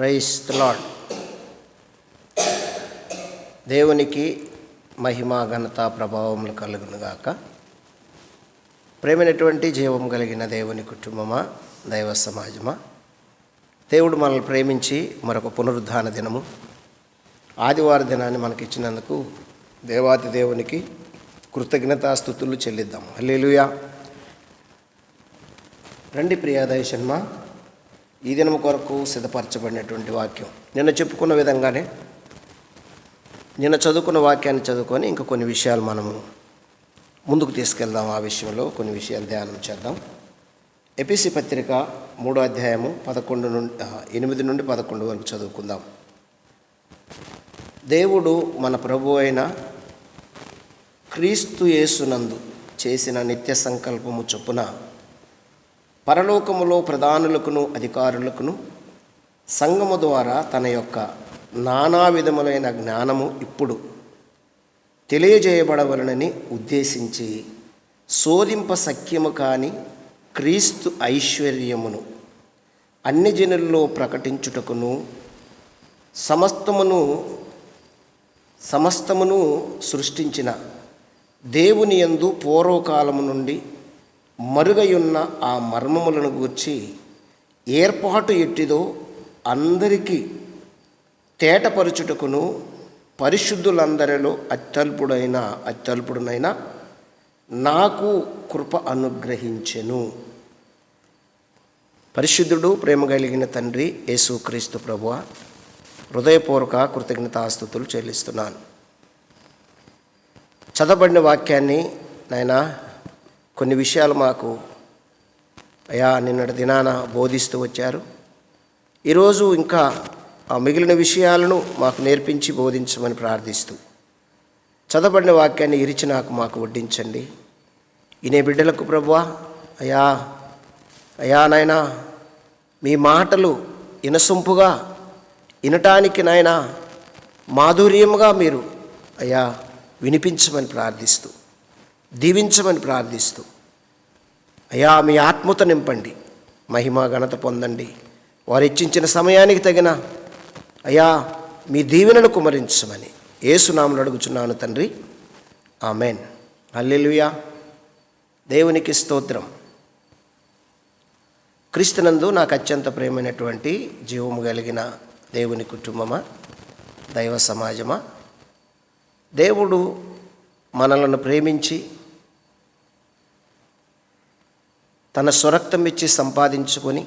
Price lord దేవునికి మహిమ ఘనత ప్రభావములు కలుగునుగాక ప్రేమైనటువంటి జీవం కలిగిన దేవుని కుటుంబమా దైవ సమాజమా? దేవుడు మనల్ని ప్రేమించి మరొక పునరుద్ధాన దినము ఆదివార దినాన్ని మనకిచ్చినందుకు దేవాతి దేవునికి కృతజ్ఞతాస్థుతులు చెల్లిద్దాం హల్లెలూయా. రండి ప్రియాదయశన్మ ఈ దినం కొరకు సిద్ధపరచబడినటువంటి వాక్యం. నిన్న చెప్పుకున్న విధంగానే నిన్న చదువుకున్న వాక్యాన్ని చదువుకొని ఇంకా కొన్ని విషయాలు మనము ముందుకు తీసుకెళ్దాం. ఆ విషయంలో కొన్ని విషయాలు ధ్యానం చేద్దాం. ఎపిసి పత్రిక మూడో అధ్యాయము పదకొండు నుండి ఎనిమిది నుండి పదకొండు వరకు చదువుకుందాం. దేవుడు మన ప్రభు అయిన క్రీస్తు యేసునందు చేసిన నిత్య సంకల్పము చొప్పున పరలోకములో ప్రధానులకును అధికారులకును సంఘము ద్వారా తన యొక్క నానా విధములైన జ్ఞానము ఇప్పుడు తెలియజేయబడవలనని ఉద్దేశించి శోధింప సఖ్యము కాని క్రీస్తు ఐశ్వర్యమును అన్ని జనుల్లో ప్రకటించుటకును సమస్తమును సమస్తమును సృష్టించిన దేవుని యందు పూర్వకాలము నుండి మరుగయున్న ఆ మర్మములను గూర్చి ఏర్పాటు ఎట్టిదో అందరికీ తేటపరుచుటకును పరిశుద్ధులందరిలో అత్యల్పుడైన అత్యల్పుడునైన నాకు కృప అనుగ్రహించెను. పరిశుద్ధుడు ప్రేమ కలిగిన తండ్రి యేసుక్రీస్తు ప్రభువ హృదయపూర్వక కృతజ్ఞతాస్థుతులు చెల్లిస్తున్నాను. చదవబడిన వాక్యాన్ని నాయనా కొన్ని విషయాలు మాకు అయా నిన్నటి దినాన బోధిస్తూ వచ్చారు. ఈరోజు ఇంకా ఆ మిగిలిన విషయాలను మాకు నేర్పించి బోధించమని ప్రార్థిస్తూ చదవబడిన వాక్యాన్ని ఇరిచి నాకు మాకు వడ్డించండి. ఇనే బిడ్డలకు ప్రభువా అయా అయా నాయనా మీ మాటలు ఇనసొంపుగా వినటానికి నాయన మాధుర్యముగా మీరు అయ్యా వినిపించమని ప్రార్థిస్తూ దీవించమని ప్రార్థిస్తూ అయ్యా మీ ఆత్మత నింపండి మహిమ ఘనత పొందండి. వారు ఇచ్చించిన సమయానికి తగిన అయ్యా మీ దీవెనను కుమరించమని ఏసునామలు అడుగుచున్నాను తండ్రి. ఆమెన్. హల్లెలూయా. దేవునికి స్తోత్రం. క్రీస్తునందు నాకు అత్యంత ప్రేమైనటువంటి జీవము కలిగిన దేవుని కుటుంబమా దైవ సమాజమా దేవుడు మనలను ప్రేమించి తన స్వరక్తం ఇచ్చి సంపాదించుకొని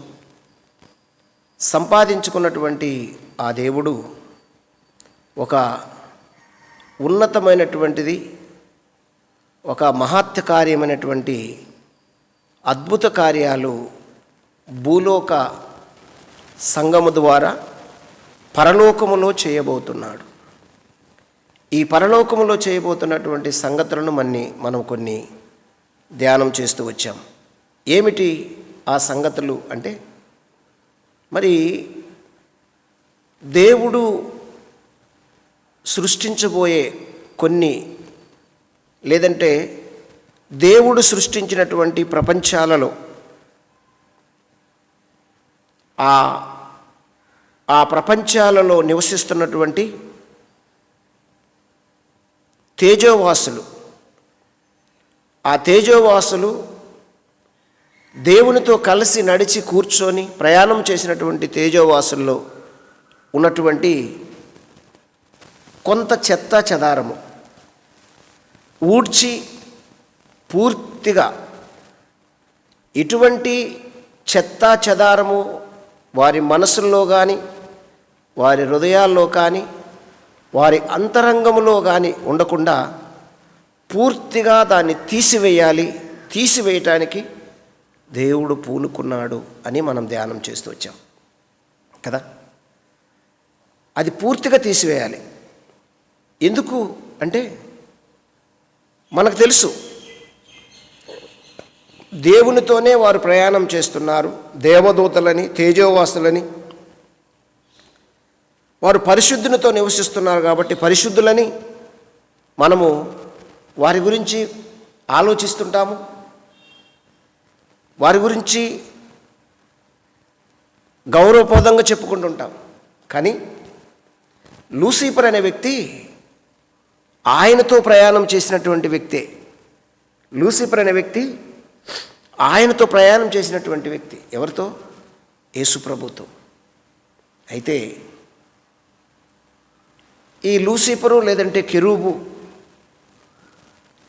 సంపాదించుకున్నటువంటి ఆ దేవుడు ఒక ఉన్నతమైనటువంటిది ఒక మహాత్య కార్యమైనటువంటి అద్భుత కార్యాలు భూలోక సంగము ద్వారా పరలోకములో చేయబోతున్నాడు. ఈ పరలోకములో చేయబోతున్నటువంటి సంగతులను మన్ని మనం కొన్ని ధ్యానం చేస్తూ వచ్చాం. ఏమిటి ఆ సంగతులు అంటే మరి దేవుడు సృష్టించబోయే కొన్ని లేదంటే దేవుడు సృష్టించినటువంటి ప్రపంచాలలో ఆ ఆ ప్రపంచాలలో నివసిస్తున్నటువంటి తేజోవాసులు ఆ తేజోవాసులు దేవునితో కలిసి నడిచి కూర్చొని ప్రయాణం చేసినటువంటి తేజోవాసుల్లో ఉన్నటువంటి కొంత చెత్త చెదారము ఊడ్చి పూర్తిగా ఇటువంటి చెత్త చెదారము వారి మనసుల్లో కానీ వారి హృదయాల్లో కానీ వారి అంతరంగములో కానీ ఉండకుండా పూర్తిగా దాన్ని తీసివేయాలి తీసివేయటానికి దేవుడు పూనుకున్నాడు అని మనం ధ్యానం చేస్తూ వచ్చాం. కదా? అది పూర్తిగా తీసివేయాలి. ఎందుకు అంటే మనకు తెలుసు. దేవునితోనే వారు ప్రయాణం చేస్తున్నారు. దేవదూతలని తేజోవాసులని. వారు పరిశుద్ధునితో నివసిస్తున్నారు కాబట్టి పరిశుద్ధులని మనము వారి గురించి ఆలోచిస్తుంటాము. వారి గురించి గౌరవప్రదంగా చెప్పుకుంటుంటాం. కానీ లూసిఫర్ అనే వ్యక్తి ఆయనతో ప్రయాణం చేసినటువంటి వ్యక్తే. లూసిఫర్ అనే వ్యక్తి ఆయనతో ప్రయాణం చేసినటువంటి వ్యక్తి. ఎవరితో? యేసుప్రభుతో అయితే ఈ లూసిఫరు లేదంటే కెరూబు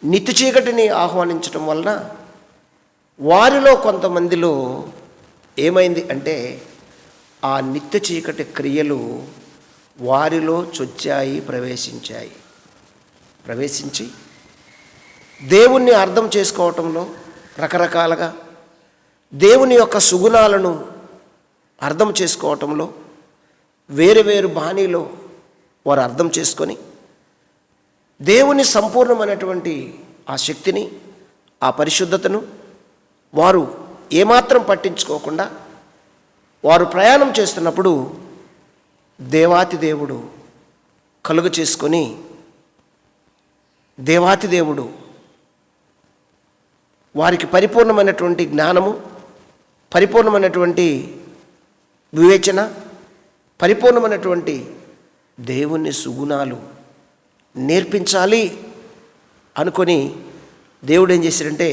నిత్య చీకటిని ఆహ్వానించటం వలన వారిలో కొంతమందిలో ఏమైంది అంటే ఆ నిత్య చీకటి క్రియలు వారిలో చొచ్చాయి ప్రవేశించాయి. ప్రవేశించి దేవుణ్ణి అర్థం చేసుకోవటంలో రకరకాలుగా దేవుని యొక్క సుగుణాలను అర్థం చేసుకోవటంలో వేరు వేరు బాణీలో వారు అర్థం చేసుకొని దేవుని సంపూర్ణమైనటువంటి ఆ శక్తిని ఆ పరిశుద్ధతను వారు ఏమాత్రం పట్టించుకోకుండా వారు ప్రయాణం చేస్తున్నప్పుడు దేవాతి దేవుడు కలుగు చేసుకొని దేవాతి దేవుడు వారికి పరిపూర్ణమైనటువంటి జ్ఞానము పరిపూర్ణమైనటువంటి వివేచన పరిపూర్ణమైనటువంటి దేవుని సుగుణాలు నేర్పించాలి అనుకొని దేవుడు ఏం చేశాడంటే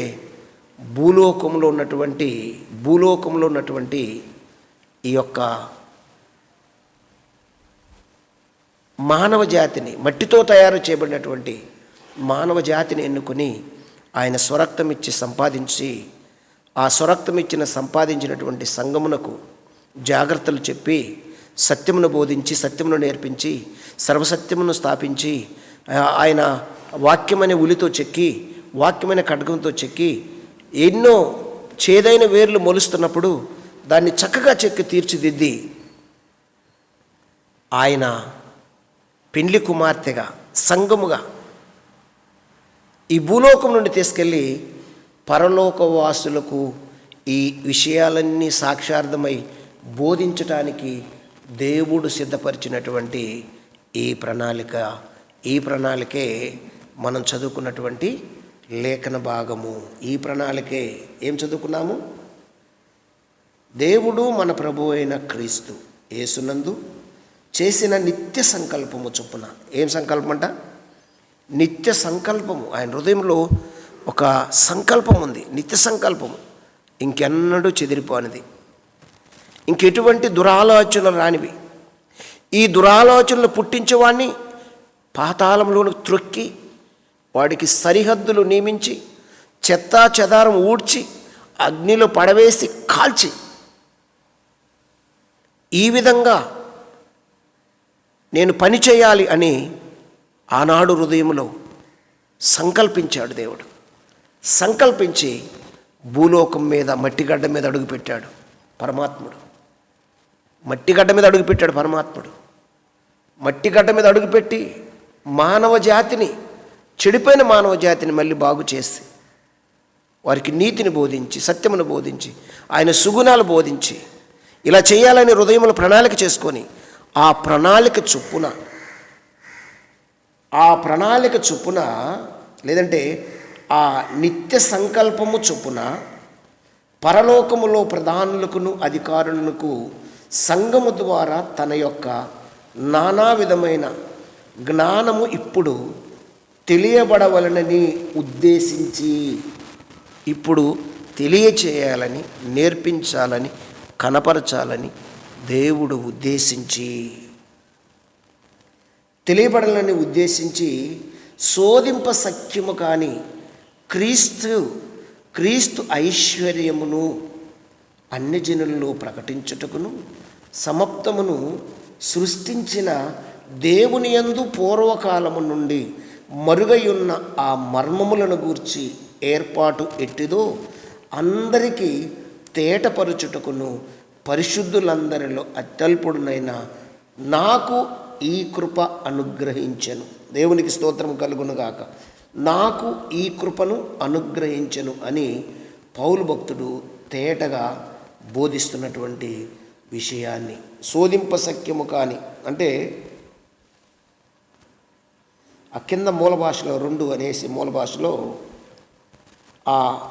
భూలోకంలో ఉన్నటువంటి భూలోకంలో ఉన్నటువంటి ఈ యొక్క మానవ జాతిని మట్టితో తయారు చేయబడినటువంటి మానవ జాతిని ఎన్నుకొని ఆయన స్వరక్తం ఇచ్చి సంపాదించి ఆ స్వరక్తం ఇచ్చిన సంపాదించినటువంటి సంగమునకు జాగ్రత్తలు చెప్పి సత్యమును బోధించి సత్యమును నేర్పించి సర్వసత్యమును స్థాపించి ఆయన వాక్యమనే ఉలితో చెక్కి వాక్యమైన ఖడ్గంతో చెక్కి ఎన్నో చేదైన వేర్లు మొలుస్తున్నప్పుడు దాన్ని చక్కగా చెక్కి తీర్చిదిద్ది ఆయన పెండ్లి కుమార్తెగా సంగముగా ఈ భూలోకం నుండి తీసుకెళ్ళి పరలోకవాసులకు ఈ విషయాలన్నీ సాక్షార్థమై బోధించటానికి దేవుడు సిద్ధపరిచినటువంటి ఈ ప్రణాళిక ఈ ప్రణాళికే మనం చదువుకున్నటువంటి లేఖన భాగము. ఈ ప్రణాళికే ఏం చదువుకున్నాము? దేవుడు మన ప్రభు అయిన క్రీస్తు యేసునందు చేసిన నిత్య సంకల్పము చొప్పున. ఏం సంకల్పం అంట నిత్య సంకల్పము. ఆయన హృదయంలో ఒక సంకల్పం ఉంది. నిత్య సంకల్పము. ఇంకెన్నడూ చెదిరిపోనిది. ఇంకెటువంటి దురాలోచనలు రానివి. ఈ దురాలోచనలు పుట్టించేవాడిని పాతాళంలోని త్రొక్కి వాడికి సరిహద్దులు నియమించి చెత్తా చెదారం ఊడ్చి అగ్నిలో పడవేసి కాల్చి. ఈ విధంగా నేను పని చేయాలి అని ఆనాడు హృదయంలో సంకల్పించాడు దేవుడు. సంకల్పించి భూలోకం మీద మట్టిగడ్డ మీద అడుగుపెట్టాడు పరమాత్ముడు. మట్టిగడ్డ మీద అడుగుపెట్టాడు పరమాత్ముడు. మట్టిగడ్డ మీద అడుగుపెట్టి మానవ జాతిని చెడిపోయిన మానవ జాతిని మళ్ళీ బాగు చేసి వారికి నీతిని బోధించి సత్యమును బోధించి ఆయన సుగుణాలు బోధించి ఇలా చేయాలని హృదయములు ప్రణాళిక చేసుకొని ఆ ప్రణాళిక చొప్పున ఆ ప్రణాళిక చొప్పున లేదంటే ఆ నిత్య సంకల్పము చొప్పున పరలోకములో ప్రధానులకును అధికారులకు సంఘము ద్వారా తన యొక్క నానా విధమైన జ్ఞానము ఇప్పుడు తెలియబడవలనని ఉద్దేశించి ఇప్పుడు తెలియచేయాలని నేర్పించాలని కనపరచాలని దేవుడు ఉద్దేశించి తెలియబడాలని ఉద్దేశించి శోధింప సఖ్యము కాని క్రీస్తు క్రీస్తు ఐశ్వర్యమును అన్ని జనుల్లో ప్రకటించుటకును సమప్తమును సృష్టించిన దేవుని యందు పూర్వకాలము నుండి మరుగయున్న ఆ మర్మములను గూర్చి ఏర్పాటు ఎట్టిదో అందరికీ తేటపరుచుటకును పరిశుద్ధులందరిలో అత్యల్పుడునైన నాకు ఈ కృప అనుగ్రహించెను. దేవునికి స్తోత్రం కలుగునుగాక. నాకు ఈ కృపను అనుగ్రహించెను అని పౌలు భక్తుడు తేటగా బోధిస్తున్నటువంటి విషయాన్ని. శోధింప సఖ్యము కాని అంటే ఆ కింద మూల భాషలో రెండు అనేసి మూల భాషలో ఆ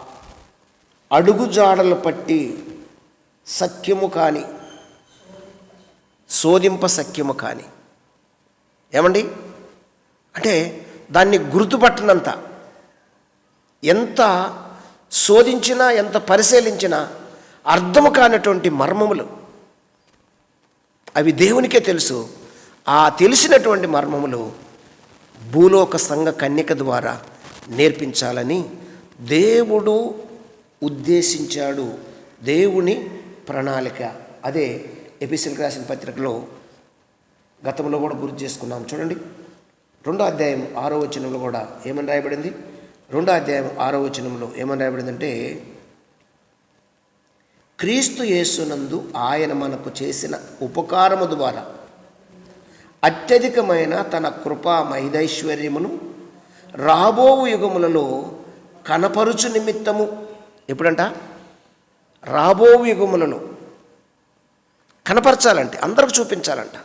అడుగు జాడలు పట్టి సఖ్యము కాని శోధింప సఖ్యము కాని. ఏమండి? అంటే దాన్ని గుర్తుపట్టనంత ఎంత శోధించినా ఎంత పరిశీలించినా అర్థము కానటువంటి మర్మములు. అవి దేవునికే తెలుసు. ఆ తెలిసినటువంటి మర్మములు భూలోక సంఘ కన్యక ద్వారా నేర్పించాలని దేవుడు ఉద్దేశించాడు. దేవుని ప్రణాళిక. అదే ఎపిసిల్ రాసిన పత్రికలో గతంలో కూడా గుర్తు చేసుకున్నాం. చూడండి. రెండో అధ్యాయం ఆరో వచనంలో కూడా ఏమని రాయబడింది? రెండో అధ్యాయం ఆరో వచనంలో ఏమని రాయబడిందంటే క్రీస్తు యేసునందు ఆయన మనకు చేసిన ఉపకారము ద్వారా అత్యధికమైన తన కృపా మహిదైశ్వర్యమును రాబో యుగములలో కనపరుచు నిమిత్తము. ఎప్పుడంట? రాబో యుగములలో. కనపరచాలంటే అందరికి చూపించాలంట.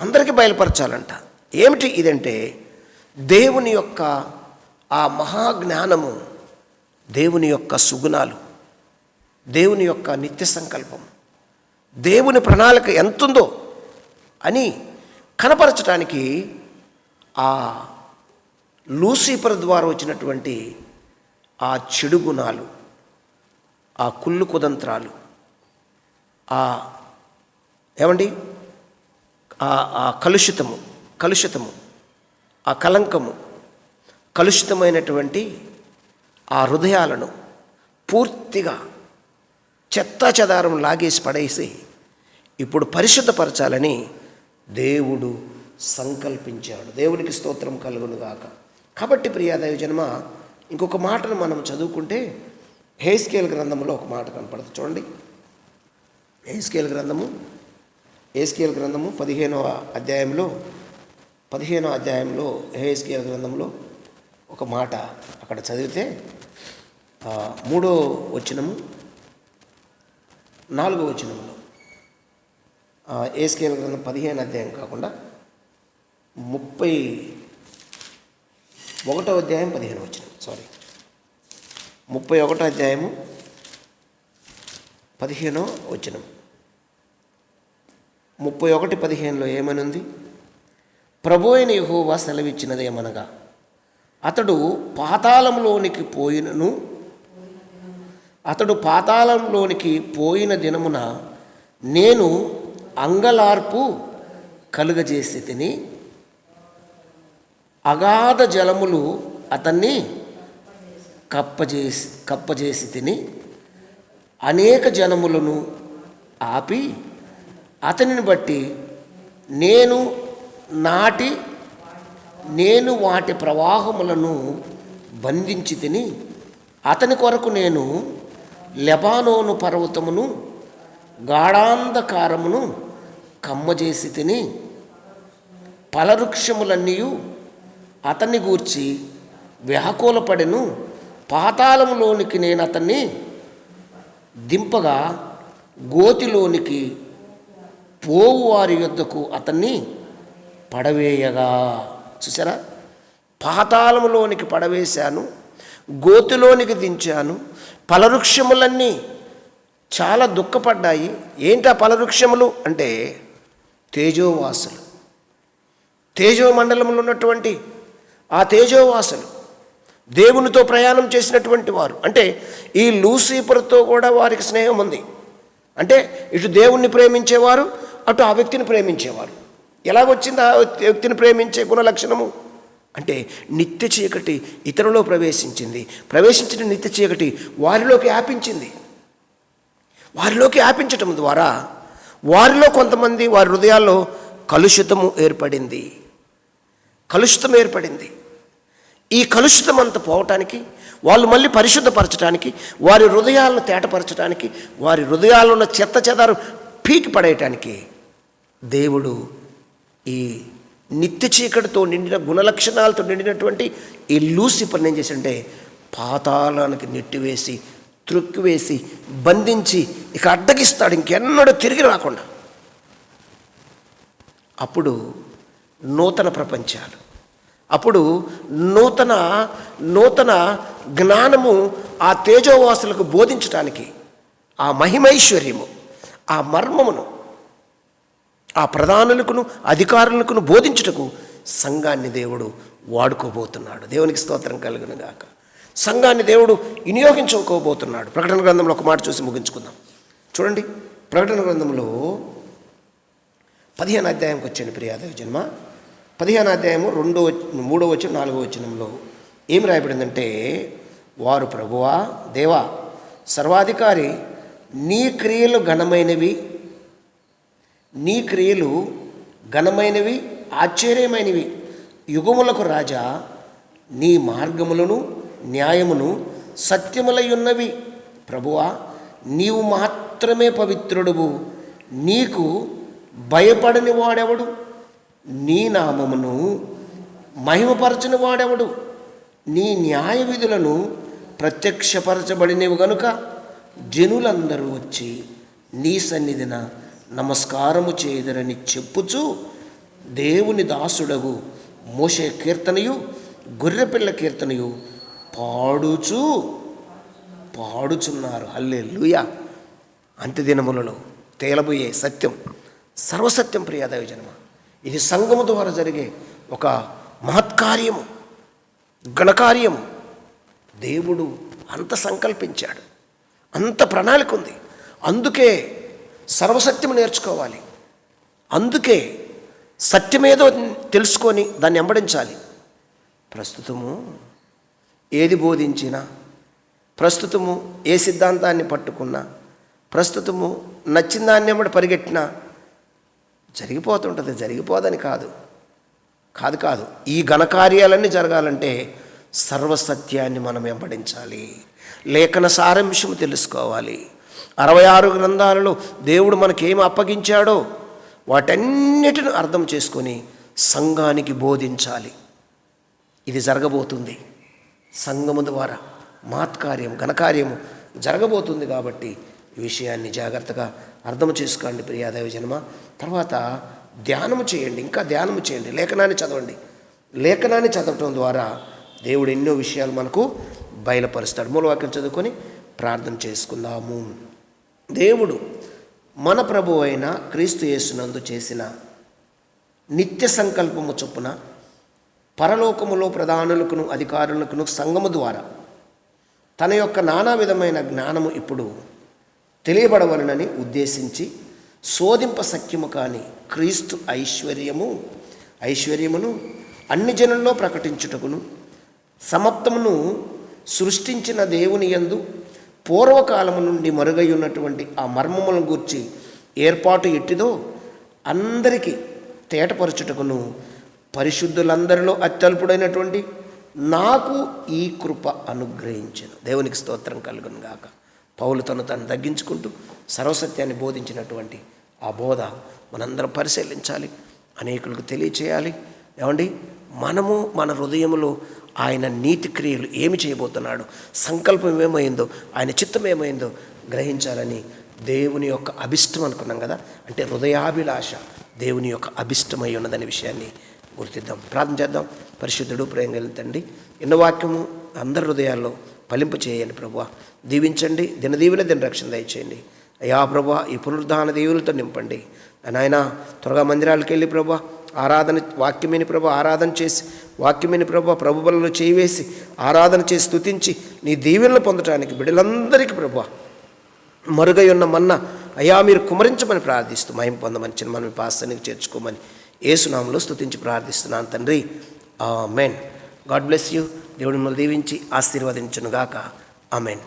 అందరికీ బయలుపరచాలంట. ఏమిటి ఇదంటే దేవుని యొక్క ఆ మహాజ్ఞానము దేవుని యొక్క సుగుణాలు దేవుని యొక్క నిత్య సంకల్పం దేవుని ప్రణాళిక ఎంతుందో అని కనపరచడానికి ఆ లూసిఫర్ ద్వారా వచ్చినటువంటి ఆ చెడు గుణాలు ఆ కుళ్ళు కుదంత్రాలు ఆ ఏమండి? ఆ ఆ కలుషితము కలుషితము ఆ కలంకము కలుషితమైనటువంటి ఆ హృదయాలను పూర్తిగా చెత్త చెదారం లాగేసి పడేసి ఇప్పుడు పరిశుద్ధపరచాలని దేవుడు సంకల్పించాడు. దేవునికి స్తోత్రం కలుగునుగాక. కాబట్టి ప్రియాదేవి జన్మ ఇంకొక మాటను మనం చదువుకుంటే హేస్కేల్ గ్రంథంలో ఒక మాట కనపడుతుంది చూడండి. హేస్కేల్ గ్రంథము హేస్కేల్ గ్రంథము పదిహేనవ అధ్యాయంలో పదిహేనవ అధ్యాయంలో హేస్కేల్ గ్రంథంలో ఒక మాట అక్కడ చదివితే మూడో వచనము నాలుగో వచనంలో ఏస్కేల్ గ్రంథం? పదిహేను అధ్యాయం కాకుండా ముప్పై ఒకటో అధ్యాయం పదిహేను వచనం సారీ ముప్పై ఒకటో అధ్యాయము పదిహేనో వచ్చిన. ముప్పై ఒకటి పదిహేనులో ఏమనుంది? ప్రభు అయిన యహోవా సెలవిచ్చినదేమనగా అతడు పాతాళంలోనికి పోయినను అతడు పాతాళంలోనికి పోయిన దినమున నేను అంగలార్పు కలుగజేసి తిని అగాధ జలములు అతన్ని కప్పజేసి కప్పజేసి తిని అనేక జనములను ఆపి అతనిని బట్టి నేను నాటి నేను వాటి ప్రవాహములను బంధించి తిని అతని కొరకు నేను లెబానోను పర్వతమును గాఢాంధకారమును కమ్మజేసి తిని ఫలవృక్షములన్నీ అతన్ని గూర్చి వ్యాకులపడెను. పాతాళములోనికి నేను అతన్ని దింపగా గోతిలోనికి పోవు వారి యొద్దకు అతన్ని పడవేయగా. చూసారా పాతాళములోనికి పడవేశాను గోతిలోనికి దించాను ఫలవృక్షములన్నీ చాలా దుఃఖపడ్డాయి. ఏంటి ఆ ఫలవృక్షములు అంటే తేజోవాసులు. తేజో మండలంలో ఉన్నటువంటి ఆ తేజోవాసులు దేవునితో ప్రయాణం చేసినటువంటి వారు. అంటే ఈ లూసీపర్తో కూడా వారికి స్నేహం ఉంది. అంటే ఇటు దేవుణ్ణి ప్రేమించేవారు అటు ఆ వ్యక్తిని ప్రేమించేవారు. ఎలాగొచ్చింది ఆ వ్యక్తిని ప్రేమించే గుణ లక్షణము అంటే నిత్య చీకటి ఇతరులో ప్రవేశించింది. ప్రవేశించిన నిత్య చీకటి వారిలోకి వ్యాపించింది. వారిలోకి వ్యాపించటం ద్వారా వారిలో కొంతమంది వారి హృదయాల్లో కలుషితము ఏర్పడింది. కలుషితం ఏర్పడింది. ఈ కలుషితం అంత పోవటానికి వాళ్ళు మళ్ళీ పరిశుద్ధపరచడానికి వారి హృదయాలను తేటపరచడానికి వారి హృదయాల్లో ఉన్న చెత్త చెదారు పీకి పడేయటానికి దేవుడు ఈ నిత్య చీకటితో నిండిన గుణలక్షణాలతో నిండినటువంటి ఈ లూసిఫర్ని ఏం చేశాడంటే పాతాళానికి నెట్టివేసి త్రుక్కివేసి బంధించి ఇక అడ్డగిస్తాడు ఇంకెన్నడూ తిరిగి రాకుండా. అప్పుడు నూతన ప్రపంచాలు. అప్పుడు నూతన నూతన జ్ఞానము ఆ తేజోవాసులకు బోధించటానికి ఆ మహిమైశ్వర్యము ఆ మర్మమును ఆ ప్రధానులకును అధికారులకును బోధించుటకు సంఘాన్ని దేవుడు వాడుకోబోతున్నాడు. దేవునికి స్తోత్రం కలుగును సంఘాన్ని దేవుడు వినియోగించుకోబోతున్నాడు. ప్రకటన గ్రంథంలో ఒక మాట చూసి ముగించుకుందాం. చూడండి. ప్రకటన గ్రంథంలో పదిహేను అధ్యాయంకి వచ్చాను ప్రియాదేవి జన్మ. పదిహేను అధ్యాయము రెండో మూడో వచ్చిన నాలుగో వచనంలో ఏం రాయబడిందంటే వారు ప్రభువా దేవా సర్వాధికారి నీ క్రియలు ఘనమైనవి నీ క్రియలు ఘనమైనవి ఆశ్చర్యమైనవి. యుగములకు రాజా నీ మార్గములను న్యాయమును సత్యములయున్నవి. ప్రభువా నీవు మాత్రమే పవిత్రుడువు. నీకు భయపడని వాడెవడు? నీ నామమును మహిమపరచని వాడెవడు? నీ న్యాయ విధులను ప్రత్యక్షపరచబడినవి గనుక జనులందరూ వచ్చి నీ సన్నిధిన నమస్కారము చేయదరని చెప్పుచు దేవుని దాసుడగు మోషే కీర్తనయు గొర్రెపిల్ల కీర్తనయు పాడుచు పాడుచున్నారు. హల్లే లూయ అంత్యదినములలో తేలబోయే సత్యం సర్వసత్యం ప్రియాదయ జన్మ. ఇది సంఘము ద్వారా జరిగే ఒక మహత్కార్యము గణకార్యము దేవుడు అంత సంకల్పించాడు. అంత ప్రణాళిక ఉంది. అందుకే సర్వసత్యం నేర్చుకోవాలి. అందుకే సత్యమేదో తెలుసుకొని దాన్ని వెంబడించాలి. ప్రస్తుతము ఏది బోధించినా ప్రస్తుతము ఏ సిద్ధాంతాన్ని పట్టుకున్నా ప్రస్తుతము నచ్చిన దాన్ని వెంబడి పరిగెట్టినా జరిగిపోతుంటుంది. జరిగిపోదని కాదు. కాదు కాదు. ఈ ఘనకార్యాలన్నీ జరగాలంటే సర్వసత్యాన్ని మనం వెంబడించాలి. లేఖన సారాంశం తెలుసుకోవాలి. అరవై ఆరు గ్రంథాలలో దేవుడు మనకేం అప్పగించాడో వాటన్నిటిని అర్థం చేసుకొని సంఘానికి బోధించాలి. ఇది జరగబోతుంది. సంఘము ద్వారా మాత్కార్యం ఘనకార్యము జరగబోతుంది కాబట్టి ఈ విషయాన్ని జాగ్రత్తగా అర్థం చేసుకోండి ప్రియాదేవ జన్మ. తర్వాత ధ్యానము చేయండి ఇంకా ధ్యానము చేయండి లేఖనాన్ని చదవండి. లేఖనాన్ని చదవటం ద్వారా దేవుడు ఎన్నో విషయాలు మనకు బయలుపరుస్తాడు. మూలవాక్యం చదువుకొని ప్రార్థన చేసుకుందాము. దేవుడు మన ప్రభు అయిన క్రీస్తు యేసునందు చేసిన నిత్య సంకల్పము చొప్పున పరలోకములో ప్రధానులకును అధికారులకును సంగము ద్వారా తన యొక్క నానా విధమైన జ్ఞానము ఇప్పుడు తెలియబడవలనని ఉద్దేశించి శోధింప సఖ్యము కాని క్రీస్తు ఐశ్వర్యము ఐశ్వర్యమును అన్ని జనుల్లో ప్రకటించుటకును సమత్వమును సృష్టించిన దేవుని యందు పూర్వకాలము నుండి మరుగై ఉన్నటువంటి ఆ మర్మములను గూర్చి ఏర్పాటు ఎట్టిదో అందరికీ తేటపరచుటకును పరిశుద్ధులందరిలో అత్యల్పుడైనటువంటి నాకు ఈ కృప అనుగ్రహించను. దేవునికి స్తోత్రం కలుగును గాక. పౌలు తను తను తగ్గించుకుంటూ సర్వసత్యాన్ని బోధించినటువంటి ఆ బోధ మనందరం పరిశీలించాలి అనేకులకు తెలియచేయాలి. ఏమండి? మనము మన హృదయంలో ఆయన నీతి క్రియలు ఏమి చేయబోతున్నాడు సంకల్పం ఏమైందో ఆయన చిత్తం ఏమైందో గ్రహించాలని దేవుని యొక్క అభిష్టం అనుకున్నాం కదా? అంటే హృదయాభిలాష దేవుని యొక్క అభిష్టమై ఉన్నదనే విషయాన్ని గుర్తిద్దాం ప్రార్థన చేద్దాం. పరిశుద్ధుడు ప్రేమ తండ్రి ఎన్న వాక్యము అందరి హృదయాల్లో ఫలింపు చేయండి ప్రభా దీవించండి. దినదీవుల దిన రక్షణ దయచేయండి. అయ్యా ప్రభా ఈ పునరుద్ధాన దీవులతో నింపండి. నాయన త్వరగా మందిరాలకు వెళ్ళి ప్రభా ఆరాధన వాక్యమేని ప్రభా ఆరాధన చేసి వాక్యమేని ప్రభా ప్రభు బలలో చేయివేసి ఆరాధన చేసి స్తుతించి నీ దీవెనలు పొందటానికి బిడ్డలందరికీ ప్రభా మరుగై ఉన్న మన్న అయ్యా మీరు కుమరించమని ప్రార్థిస్తూ మహిం పొందమని చిన్న మనం పాస్తానికి చేర్చుకోమని ఏసునామంలో స్థుతించి ప్రార్థిస్తున్నాను తండ్రి. మెన్ గాడ్ బ్లెస్ యూ. దేవుడి మిమ్మల్ని దీవించి ఆశీర్వదించునుగాక. ఆమెన్.